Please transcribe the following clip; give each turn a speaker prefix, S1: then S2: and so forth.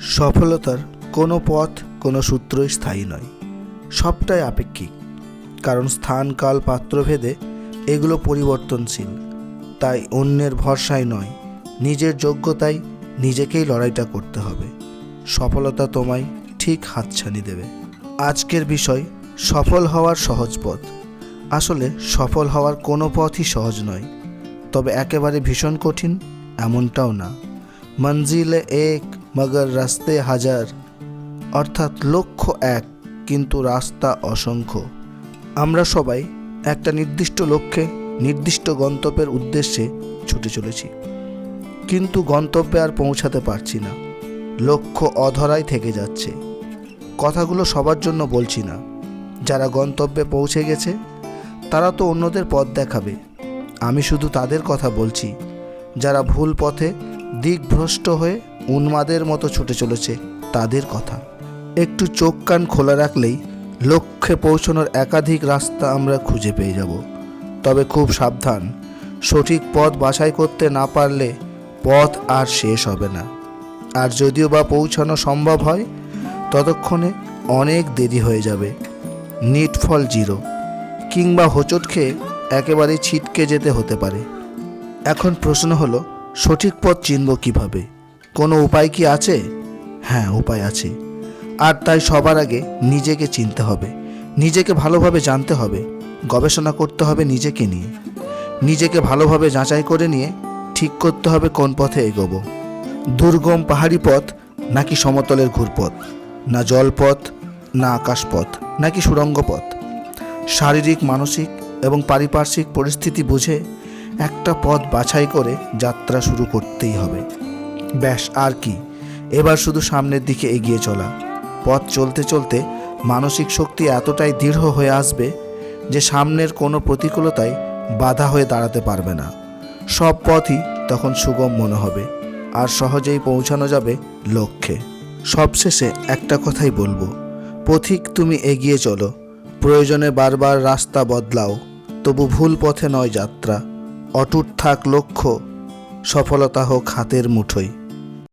S1: সফলতার কোনো পথ, কোনো সূত্রই স্থায়ী নয়। সবটাই আপেক্ষিক। কারণ স্থান, কাল, পাত্রভেদে এগুলো পরিবর্তনশীল। তাই অন্যের ভরসায় নয়, নিজের যোগ্যতায় নিজেকেই লড়াইটা করতে হবে। সফলতা তোমায় ঠিক হাতছানি দেবে। আজকের বিষয়, সফল হওয়ার সহজ পথ। আসলে সফল হওয়ার কোনো পথই সহজ নয়। তবে একেবারে ভীষণ কঠিন এমনটাও না। মঞ্জিলে এক মগর রাস্তে হাজার, অর্থাৎ লক্ষ্য এক, কিন্তু রাস্তা অসংখ্য। আমরা সবাই একটা নির্দিষ্ট লক্ষ্যে, নির্দিষ্ট গন্তব্যের উদ্দেশ্যে ছুটে চলেছি। কিন্তু গন্তব্যে আর পৌঁছাতে পারছি না। লক্ষ্য অধরাই থেকে যাচ্ছে। কথাগুলো সবার জন্য বলছি না। যারা গন্তব্যে পৌঁছে গেছে, তারা তো অন্যদের পথ দেখাবে। আমি শুধু তাদের কথা বলছি। যারা ভুল পথে দিকভ্রষ্ট হয়ে উন্মাদের মতো ছুটে চলেছে তাদের কথা। একটু চোখ কান খোলা রাখলেই লক্ষ্যে পৌঁছানোর একাধিক রাস্তা আমরা খুঁজে পেয়ে যাব। তবে খুব সাবধান, সঠিক পথ বাছাই করতে না পারলে পথ আর শেষ হবে না। আর যদিও বা পৌঁছানো সম্ভব হয়, ততক্ষণে অনেক দেরি হয়ে যাবে। নিট ফল জিরো, কিংবা হোঁচট খেয়ে একেবারে ছিটকে যেতে হতে পারে। এখন প্রশ্ন হলো, সঠিক পথ চিনব কীভাবে? কোনো উপায় কি আছে? হ্যাঁ উপায় আছে। আর তাই সবার আগে নিজেকে চিনতে হবে। নিজেকে ভালোভাবে জানতে হবে। গবেষণা করতে হবে নিজেকে নিয়ে। নিজেকে ভালোভাবে যাচাই করে নিয়ে ঠিক করতে হবে কোন পথে এগোবো। দুর্গম পাহাড়ি পথ নাকি সমতলের ঘুরপথ? না জলপথ, না আকাশপথ, নাকি সুড়ঙ্গ পথ শারীরিক, মানসিক এবং পারিপার্শ্বিক পরিস্থিতি বুঝে একটা পথ বাছাই করে যাত্রা শুরু করতেই হবে। ব্যাস আর কি। এবার শুধু সামনের দিকে এগিয়ে চলা। পথ চলতে চলতে মানসিক শক্তি এতটাই দৃঢ় হয়ে আসবে যে সামনের কোনো প্রতিকূলতায় বাধা হয়ে দাঁড়াতে পারবে না। সব পথই তখন সুগম মনে হবে আর সহজেই পৌঁছানো যাবে লক্ষ্যে। সবশেষে একটা কথাই বলব, পথিক তুমি এগিয়ে চলো, প্রয়োজনে বারবার রাস্তা বদলাও, তবু ভুল পথে নয় যাত্রা, অটুট থাক লক্ষ্য, সফলতা হোক হাতের মুঠোয়।